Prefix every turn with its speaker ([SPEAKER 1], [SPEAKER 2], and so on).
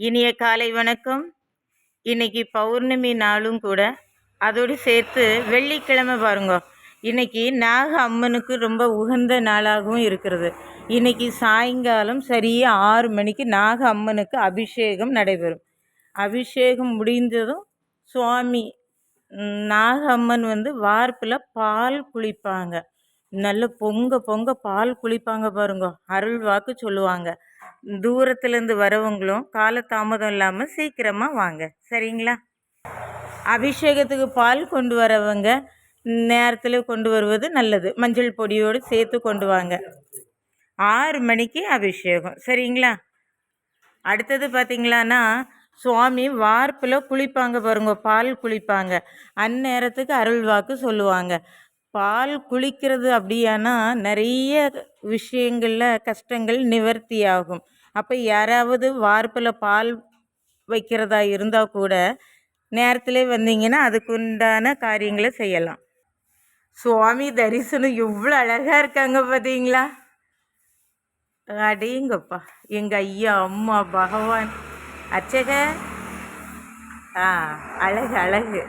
[SPEAKER 1] இனிய காலை வணக்கம். இன்னைக்கு பௌர்ணமி நாளும் கூட அதோடு சேர்த்து வெள்ளிக்கிழமை பாருங்க. இன்னைக்கு நாக அம்மனுக்கு ரொம்ப உகந்த நாளாகவும் இருக்கிறது. இன்னைக்கு சாயங்காலம் சரியாக ஆறு மணிக்கு நாக அம்மனுக்கு அபிஷேகம் நடைபெறும். அபிஷேகம் முடிந்ததும் சுவாமி நாக அம்மன் வந்து வார்ப்பில் பால் குளிப்பாங்க. நல்ல பொங்க பொங்க பால் குளிப்பாங்க பாருங்க. அருள் வாக்கு சொல்லுவாங்க. தூரத்துலேருந்து வரவங்களும் காலதாமதம் இல்லாமல் சீக்கிரமாக வாங்க. சரிங்களா? அபிஷேகத்துக்கு பால் கொண்டு வரவங்க நேரத்தில் கொண்டு வருவது நல்லது. மஞ்சள் பொடியோடு சேர்த்து கொண்டு வாங்க. ஆறு மணிக்கு அபிஷேகம். சரிங்களா? அடுத்தது பார்த்தீங்களான்னா சுவாமி வார்ப்பில் குளிப்பாங்க பாருங்க பால் குளிப்பாங்க. அந்நேரத்துக்கு அருள் வாக்கு சொல்லுவாங்க. பால் குளிக்கிறது அப்படியானா நிறைய விஷயங்களில் கஷ்டங்கள் நிவர்த்தி ஆகும் அப்போ யாராவது வார்ப்பில் பால் வைக்கிறதா இருந்தால் கூட நேரத்தில் வந்தீங்கன்னா அதுக்குண்டான காரியங்களை செய்யலாம். சுவாமி தரிசனம் எவ்வளோ அழகாக இருக்காங்க பார்த்தீங்களா அடேங்கப்பா. எங்கள் ஐயா அம்மா பகவான். அச்சக. ஆ அழகு அழகு.